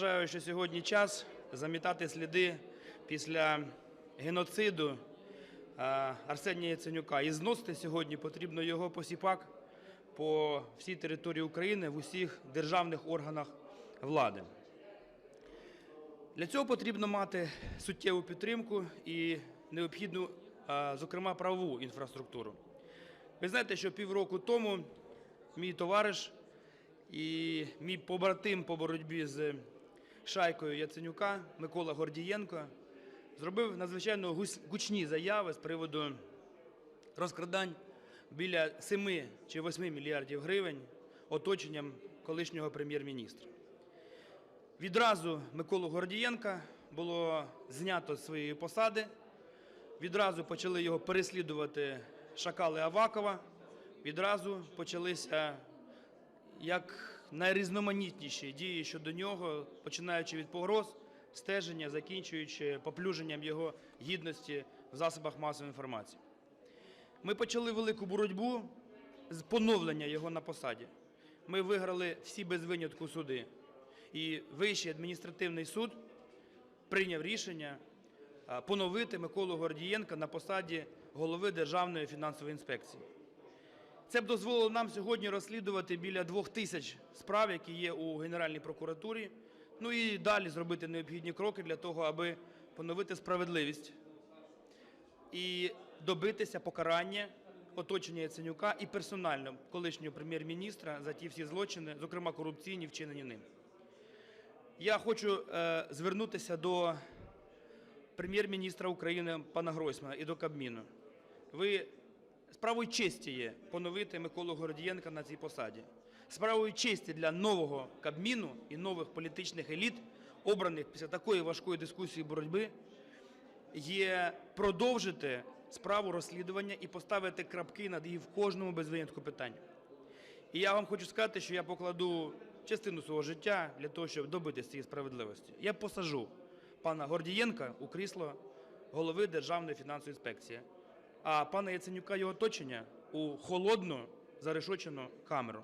Вважаю, що сьогодні час замітати сліди після геноциду е, Арсенія Яценюка. І зносити сьогодні потрібно його посіпак по всій території України в усіх державних органах влади. Для цього потрібно мати суттєву підтримку і необхідну, е, зокрема, правову інфраструктуру. Ви знаєте, що півроку тому мій товариш і мій побратим по боротьбі з шайкою Яценюка Микола Гордієнко зробив надзвичайно гучні заяви з приводу розкрадань біля 7 чи 8 мільярдів гривень оточенням колишнього прем'єр-міністра. Відразу Миколу Гордієнка було знято з своєї посади. Відразу почали його переслідувати шакали Авакова. Відразу почалися як найрізноманітніші дії щодо нього, починаючи від погроз, стеження, закінчуючи поплюженням його гідності в засобах масової інформації. Ми почали велику боротьбу з поновлення його на посаді. Ми виграли всі без винятку суди. І Вищий адміністративний суд прийняв рішення поновити Миколу Гордієнка на посаді голови Державної фінансової інспекції. Це б дозволило нам сьогодні розслідувати біля двох тисяч справ, які є у Генеральній прокуратурі. Ну і далі зробити необхідні кроки для того, аби поновити справедливість і добитися покарання оточення Яценюка і персонально колишнього прем'єр-міністра за ті всі злочини, зокрема корупційні, вчинені ним. Я хочу е, звернутися до прем'єр-міністра України пана Гройсмана і до Кабміну. Ви справою честі є поновити Миколу Гордієнка на цій посаді. Справою честі для нового Кабміну і нових політичних еліт, обраних після такої важкої дискусії боротьби, є продовжити справу розслідування і поставити крапки над її в кожному без винятку питанні. І я вам хочу сказати, що я покладу частину свого життя для того, щоб добитися цієї справедливості. Я посажу пана Гордієнка у крісло голови Державної фінансової інспекції, а пана Яценюка і оточення у холодну зарешочену камеру.